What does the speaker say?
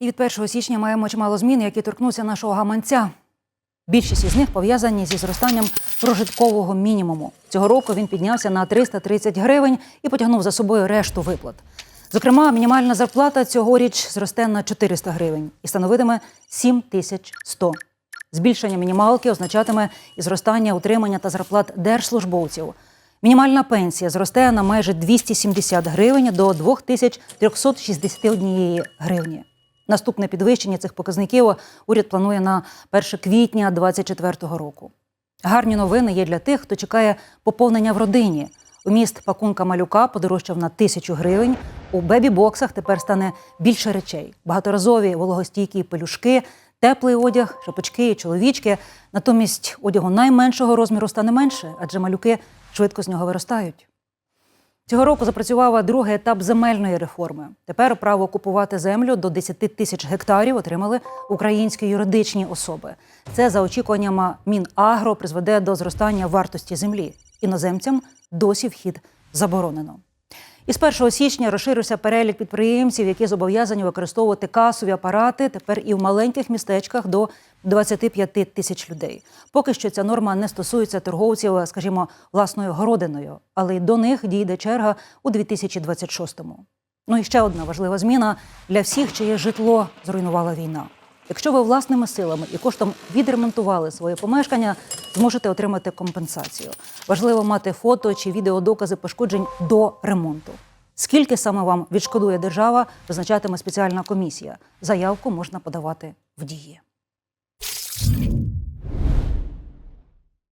І від 1 січня маємо чимало змін, які торкнуться нашого гаманця. Більшість із них пов'язані зі зростанням прожиткового мінімуму. Цього року він піднявся на 330 гривень і потягнув за собою решту виплат. Зокрема, мінімальна зарплата цьогоріч зросте на 400 гривень і становитиме 7100. Збільшення мінімалки означатиме і зростання утримання та зарплат держслужбовців. Мінімальна пенсія зросте на майже 270 гривень до 2361 гривні. Наступне підвищення цих показників уряд планує на 1 квітня 2024 року. Гарні новини є для тих, хто чекає поповнення в родині. У міст пакунка малюка подорожчав на тисячу гривень. У бебі-боксах тепер стане більше речей: багаторазові вологостійкі пелюшки, теплий одяг, шапочки чоловічки. Натомість одягу найменшого розміру стане менше, адже малюки швидко з нього виростають. Цього року запрацював другий етап земельної реформи. Тепер право купувати землю до 10 тисяч гектарів отримали українські юридичні особи. Це за очікуваннями Мінагро призведе до зростання вартості землі. Іноземцям досі вхід заборонено. Із 1 січня розширився перелік підприємців, які зобов'язані використовувати касові апарати тепер і в маленьких містечках до 25 тисяч людей. Поки що ця норма не стосується торговців, скажімо, власною городиною, але й до них дійде черга у 2026-му. Ну і ще одна важлива зміна для всіх, чиє житло зруйнувала війна. Якщо ви власними силами і коштом відремонтували своє помешкання, зможете отримати компенсацію. Важливо мати фото чи відеодокази пошкоджень до ремонту. Скільки саме вам відшкодує держава, визначатиме спеціальна комісія. Заявку можна подавати в дії.